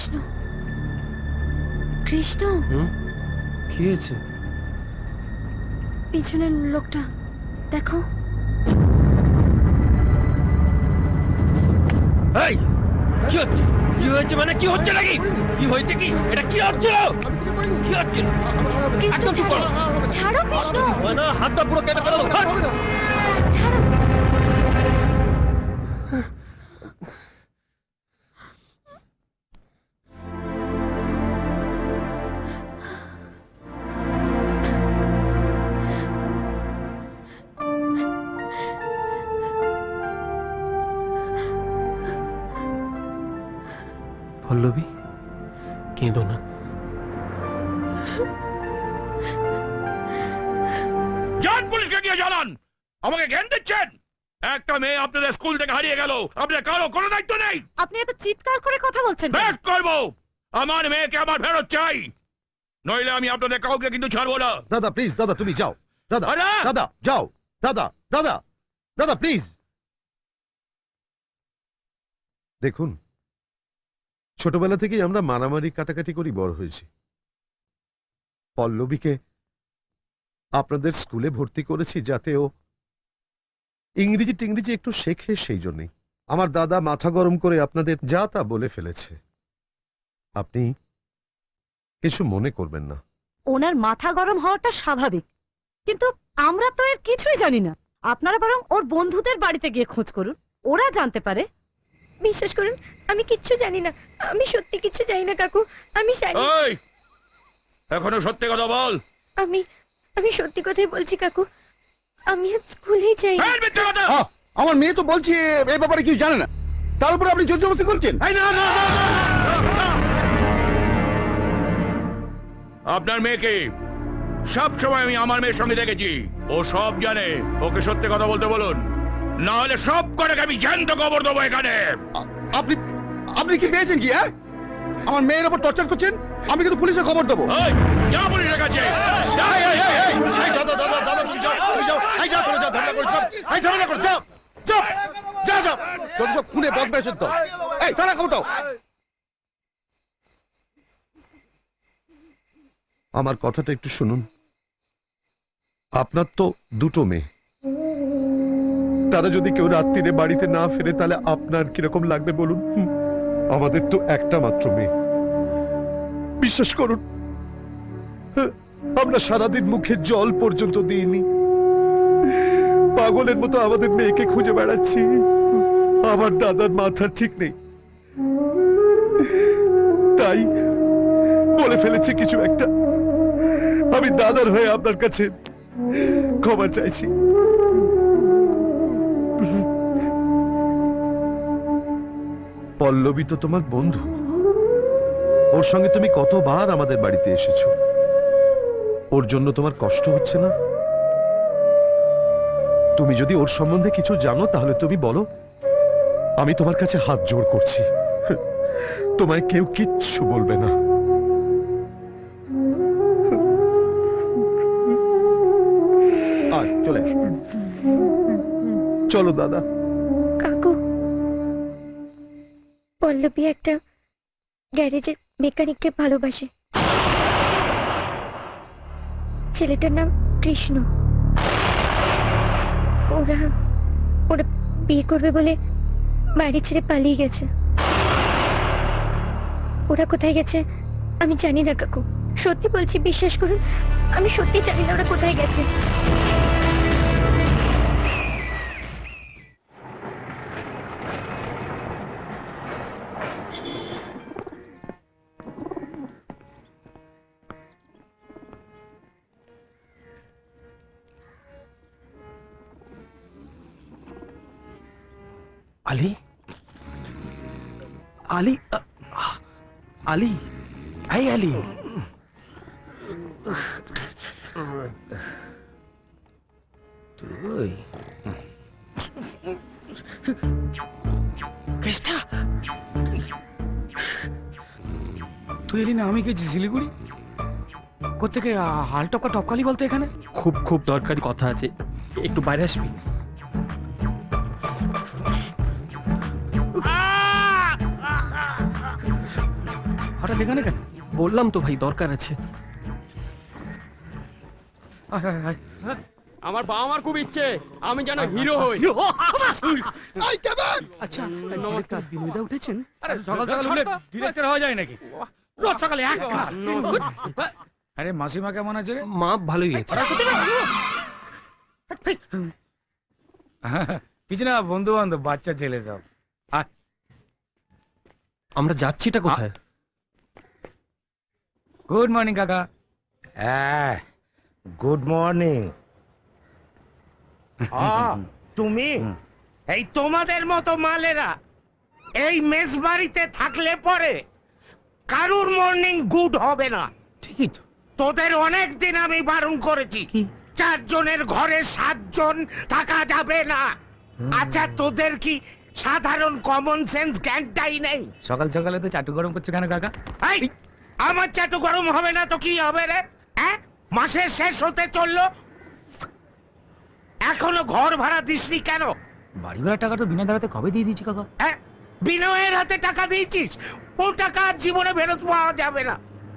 কৃষ্ণ। কৃষ্ণ? কি হয়েছে? পিছনের লোকটা দেখো। এই কি হচ্ছে? কি হয়েছে মানে কি হচ্ছে নাকি? কি হয়েছে কি? এটা কি হচ্ছিল? কি হচ্ছিল? একদম ছাড়ো কৃষ্ণ। না হাতটা পুরো কেটে ফেলো। ছাড়ো। কেঁদো না। যান পুলিশকে গিয়ে জানান আমাকে জ্ঞান দিচ্ছেন? একটা মেয়ে আপনাদের স্কুল থেকে হারিয়ে গেল। আপনাদের কারও কোনো দায়িত্ব নেই। আপনি এত চিৎকার করে কথা বলছেন বেশ করব। আমার মেয়েকে আমার ফেরত চাই। নইলে আমি আপনাদের কাউকে কিন্তু ছাড়বো না। দাদা প্লিজ দাদা তুমি যাও। দাদা দাদা যাও। দাদা দাদা দাদা প্লিজ দেখুন ছোটবেলা থেকেই আমরা মারামারি কাটাকাটি করি বড় হয়েছি। পল্লবীকে আপনাদের স্কুলে ভর্তি করেছি যাতে ও ইংরেজি টিংরেজি একটু শেখে সেই জন্যই। আমার দাদা মাথা গরম করে আপনাদের যা তা বলে ফেলেছে। আপনি কিছু মনে করবেন না। ওনার মাথা গরম হওয়াটা স্বাভাবিক, কিন্তু আমরা তো এর কিছুই জানি না। আপনারা বরং ওর বন্ধুদের বাড়িতে গিয়ে খোঁজ করুন। ওরা জানতে পারে। বিশ্বাস করুন আমি কিচ্ছু জানি না। আমি সত্যি কিচ্ছু জানি না কাকু। আমি জানি এই! এখনও সত্যি কথা বল। আমি আমি সত্যি কথাই বলছি কাকু। আমি আজ স্কুলেই যাই এই মিথ্যে কথা! আহ, আমার মেয়ে তো বলছে এ ব্যাপারে কিছু জানে না। তার উপরে আপনি জোর জবরদস্তি করছেন? এই না না না না, না, না। আপনার মেয়েকে সব সময় আমি আমার মেয়ের সঙ্গে দেখেছি। ও সব জানে। ওকে সত্যি কথা বলতে বলুন। না হলে সব কটাকে আমি জ্যান্ত কবর দেবো এখানে। আ- আপনি আপনি কি পেয়েছেন কি হ্যাঁ? আমার মেয়ের উপর টর্চার করছেন? আমি কিন্তু পুলিশে খবর দেবো। খুনে বদমাইশের তো এই তারা খবর আমার কথাটা একটু শুনুন। আপনার তো দুটো মেয়ে। তারা যদি কেউ রাত্রিরে বাড়িতে না ফেরে তাহলে আপনার কীরকম লাগবে বলুন? আমাদের তো একটা মাত্র মেয়ে। বিশ্বাস করুন হ্যাঁ, আমরা সারাদিন মুখে জল পর্যন্ত দিইনি। পাগলের মতো আমাদের মেয়েকে খুঁজে বেড়াচ্ছি। আমার দাদার মাথার ঠিক নেই। তাই বলে ফেলেছি কিছু একটা। আমি দাদার হয়ে আপনার কাছে ক্ষমা চাইছি। পল্লবী তো তোমার বন্ধু। ওর সঙ্গে তুমি কতবার আমাদের বাড়িতে এসেছ? ওর জন্য তোমার কষ্ট হচ্ছে না? তুমি যদি ওর সম্বন্ধে কিছু জানো, তাহলে তুমি বলো, আমি তোমার কাছে হাত জোড় করছি। তোমায় কেউ কিচ্ছু বলবে না। চলে চলো, দাদা। পল্লবী একটা গ্যারেজের মেকানিককে ভালোবাসে। ছেলেটার নাম কৃষ্ণ। ওরা ওরা বিয়ে করবে বলে বাড়ি ছেড়ে পালিয়ে গেছে। ওরা কোথায় গেছে আমি জানি না, কাকু। সত্যি বলছি, বিশ্বাস করুন, আমি সত্যি জানি না ওরা কোথায় গেছে। আলী? আলী আলী? এই আলী। তুই? কেষ্টা তুই এলি না আমি গেছি শিলিগুড়ি। কোথেকে হাল টপকা টপকালি বলতে এখানে? খুব খুব দরকারি কথা আছে। একটু বাইরে আসবি? হঠাৎ এখানে কেন বললাম তো ভাই দরকার আছে। আয়, আয়, আয়। আমার বাবা মার খুব ইচ্ছে আমি যেন হিরো হই। আচ্ছা নমস্কার। উঠেছেন? আরে সকাল সকাল উঠলে ডিরেক্টর হওয়া যায় নাকি? রোজ সকালে এক। আরে মাসিমা কেমন আছে রে? মা ভালোই আছে। কিছু না বন্ধু বান্ধব বাচ্চা ছেলে সব। আমরা যাচ্ছিটা কোথায়? গুড মর্নিং কাকা হ্যাঁ গুড মর্নিং তুমি? এই তোমাদের মতো মালেরা এই মেস বাড়িতে থাকলে পরে কারুর মর্নিং গুড হবে না। ঠিকই তো। তোদের অনেক দিন আমি বারণ করেছি? চারজনের ঘরে সাতজন থাকা যাবে না। আচ্ছা তোদের কি সাধারণ কমন সেন্স জ্ঞানটাই নেই? সকাল সকালে তো চাটু গরম করছ কেন কাকা এই, আমার চাটু গরম হবে না তো কি হবে রে? হ্যাঁ? মাসের শেষ হতে চলল। এখনও ঘর ভাড়া দিসনি কেন? বাড়ি ভাড়ার টাকা তো বিনা দাঁড়াতে কবে দিয়ে দিয়েছি কাকা? হ্যাঁ? বিনয়ের হাতে টাকা দিয়েছিস? ও টাকা আর জীবনে ফেরত পাওয়া যাবে না।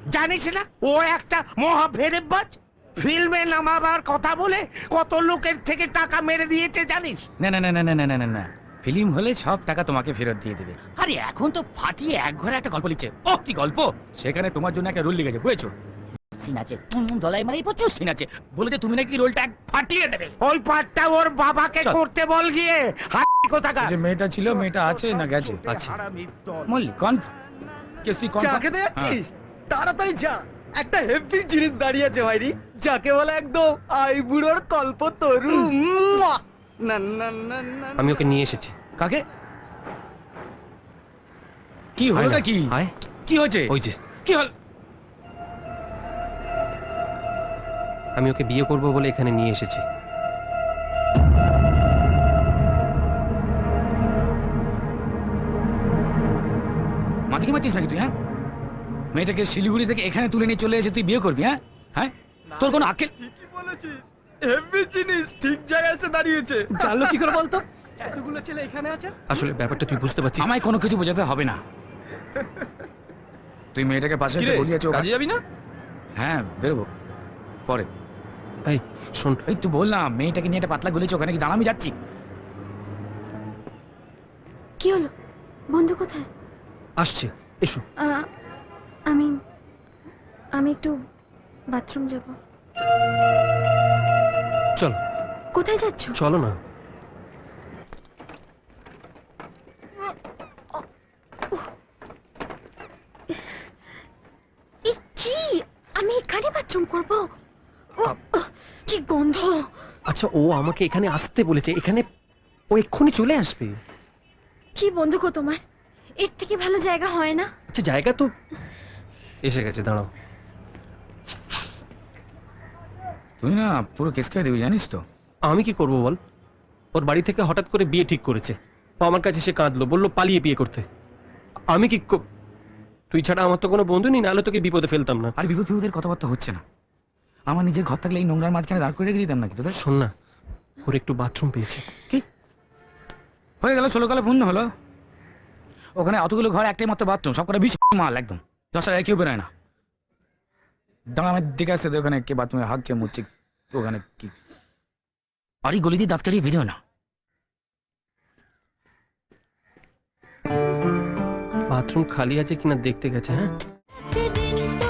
জানিস না ও একটা মহা ফেরেবাজ ফিল্মে নামাবার কথা বলে কত লোকের থেকে টাকা মেরে দিয়েছে জানিস? না না না না না না না না না। ফিল্ম হলে সব টাকা তোমাকে ফেরত দিয়ে দেবে। আরে এখন তো ফাটিয়ে এক ঘরে একটা গল্প লিখছে। ও কি গল্প? সেখানে তোমার জন্য একটা রোল লিখেছে বুঝেছ? সিন আছে। দলাই মারি প্রচুর সিন আছে। বলেছে তুমি নাকি রোলটা ফাটিয়ে দেবে। ওই পাঠটা ওর বাবাকে করতে বল গিয়ে। হাত কোথাকার? যে মেয়েটা ছিল মেয়েটা আছে না গেছে? আছে। মল্লি কন কেস তুই চা খেতে যাচ্ছিস? তাড়াতাড়ি যা। একটা হেভি জিনিস দাঁড়িয়ে আছে ভাইরি যাকে বলে একদম আই বুড়োর কল্প তরু আমি ওকে নিয়ে এসেছি। কাকে? কি হলোটা কি কি হয়েছে? ওই যে। কি হল আমি ওকে বিয়ে করব বলে এখানে নিয়ে এসেছি। মাঝে কি মারছিস নাকি তুই হ্যাঁ? মেয়েটাকে শিলিগুড়ি থেকে এখানে তুলে নিয়ে চলে এসে তুই বিয়ে করবি হ্যাঁ? হ্যাঁ? তোর কোনো আকেল ঠিকই বলেছিস। হেভি জিনিস ঠিক জায়গায় এসে দাঁড়িয়েছে। জানলো কি করে বলতো? এতগুলো ছেলে এখানে আছে? আসলে ব্যাপারটা তুই বুঝতে পারছিস আমায় কোনো কিছু বোঝাতে হবে না। তুই মেয়েটাকে পাশে একটা গলি আছে ওখানে- যাবি না? হ্যাঁ বেরোবো। পরে। এই শোন এই তুই বললাম মেয়েটাকে নিয়ে একটা পাতলা গলিছে ওখানে কি দাঁড়া আমি যাচ্ছি। কি হলো? বন্ধু কোথায়? আসছে এসো। আহ, আমি আমি একটু বাথরুম যাব। চলো। কোথায় যাচ্ছ? চলো না। কি? আমি এখানে বাথরুম করব? কি গন্ধ। আচ্ছা ও আমাকে এখানে আসতে বলেছে। এখানে ও এক্ষুনি চলে আসবে। কি বন্ধু গো তোমার? এর থেকে ভালো জায়গা হয় না। আচ্ছা জায়গা তো এসে গেছে দাঁড়াও। তুই না পুরো কেস খেয়ে দিবি জানিস তো। আমি কি করব বল? ওর বাড়ি থেকে হঠাৎ করে বিয়ে ঠিক করেছে। আমার কাছে সে কাঁদলো বলল পালিয়ে বিয়ে করতে। আমি কি তুই ছাড়া আমার তো কোনো বন্ধু নেই নাহলে তোকে বিপদে ফেলতাম না। আর বিপদ বিপদের কথাবার্তা হচ্ছে না। আমার নিজের ঘর থাকলে এই নোংরার মাঝখানে দাঁড় করে রেখে দিতাম নাকি তোদের? শোন না ওর একটু বাথরুম পেয়েছে। কি? হয়ে গেল ষোলো কালে পূর্ণ হলো। ওখানে অতগুলো ঘর একটাই মাত্র বাথরুম সব করে বিশ মাল একদম। দশ টাকায় কেউ বেরোয় না। দাঁড়া আমার দিকে আসতে দে ওখানে কে বাথরুমে হাঁকছে মুচ্ছে ওখানে কি আর এই গলি দিয়ে দাঁত কাটিয়ে বেরোয় না বাথরুম খালি আছে কিনা দেখতে গেছে হ্যাঁ দিন